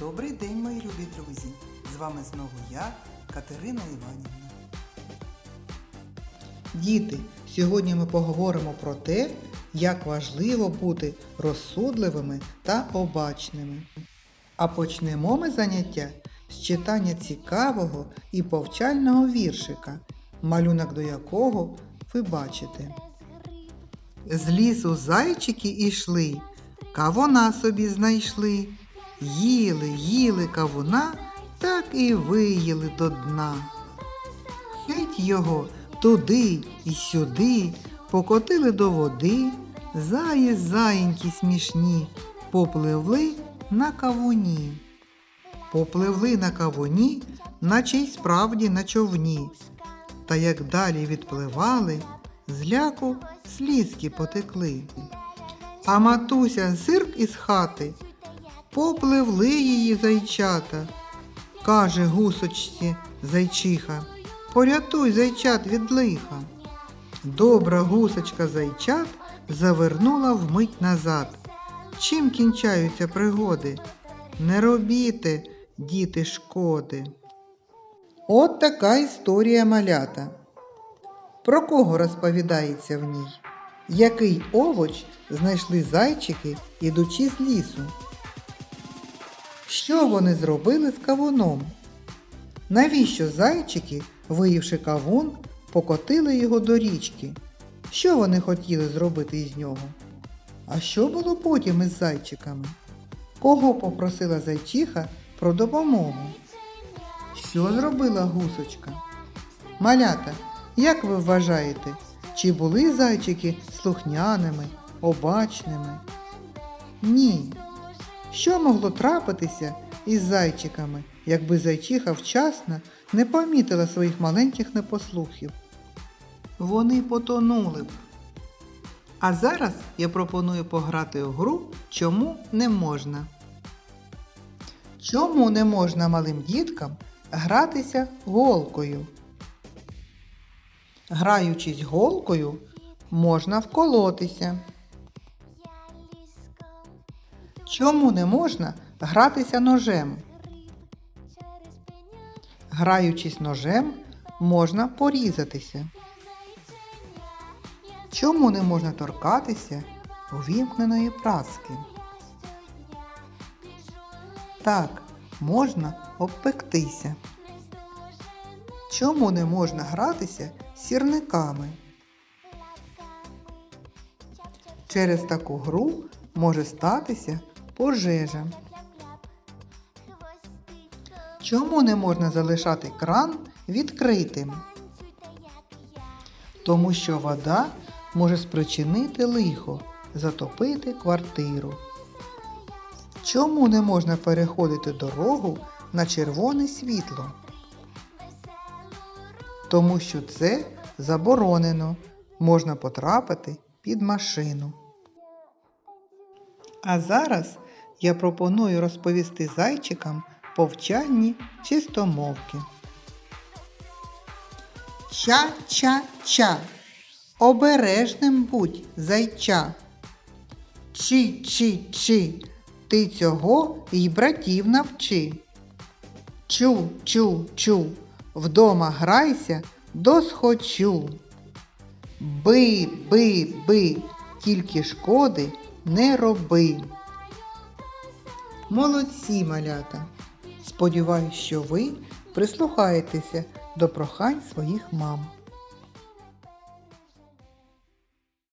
Добрий день, мої любі друзі! З вами знову я, Катерина Іванівна. Діти, сьогодні ми поговоримо про те, як важливо бути розсудливими та обачними. А почнемо ми заняття з читання цікавого і повчального віршика, малюнок до якого ви бачите. З лісу зайчики ішли, кавуна собі знайшли. Їли, їли кавуна, так і виїли до дна. Геть його туди і сюди, покотили до води, заї заїнькі смішні, попливли на кавуні. Попливли на кавуні, наче й справді на човні. Та як далі відпливали, зляку слізки потекли. А матуся зирк із хати, попливли її зайчата. Каже гусочці зайчиха, порятуй зайчат від лиха. Добра гусочка зайчат завернула вмить назад. Чим кінчаються пригоди? Не робіте, діти, шкоди. От така історія малята. Про кого розповідається в ній? Який овоч знайшли зайчики, ідучи з лісу? Що вони зробили з кавуном? Навіщо зайчики, виївши кавун, покотили його до річки? Що вони хотіли зробити із нього? А що було потім із зайчиками? Кого попросила зайчиха про допомогу? Що зробила гусочка? Малята, як ви вважаєте, чи були зайчики слухняними, обачними? Ні. Що могло трапитися із зайчиками, якби зайчиха вчасно не помітила своїх маленьких непослухів? Вони потонули б. А зараз я пропоную пограти у гру Чому не можна. Чому не можна малим діткам гратися голкою? Граючись голкою, можна вколотися. Чому не можна гратися ножем? Граючись ножем, можна порізатися. Чому не можна торкатися увімкненої праски? Так, можна обпектися. Чому не можна гратися сірниками? Через таку гру може статися пожежа. Чому не можна залишати кран відкритим? Тому що вода може спричинити лихо, затопити квартиру. Чому не можна переходити дорогу на червоне світло? Тому що це заборонено, можна потрапити під машину. А зараз я пропоную розповісти зайчикам повчальні чистомовки. Ча-ча-ча. Обережним будь зайча. Чи-чи-чи. Ти цього й братів навчи. Чу-чу-чу. Вдома грайся досхочу. Би-би-би. Тільки шкоди не роби. Молодці малята! Сподіваюсь, що ви прислухаєтеся до прохань своїх мам.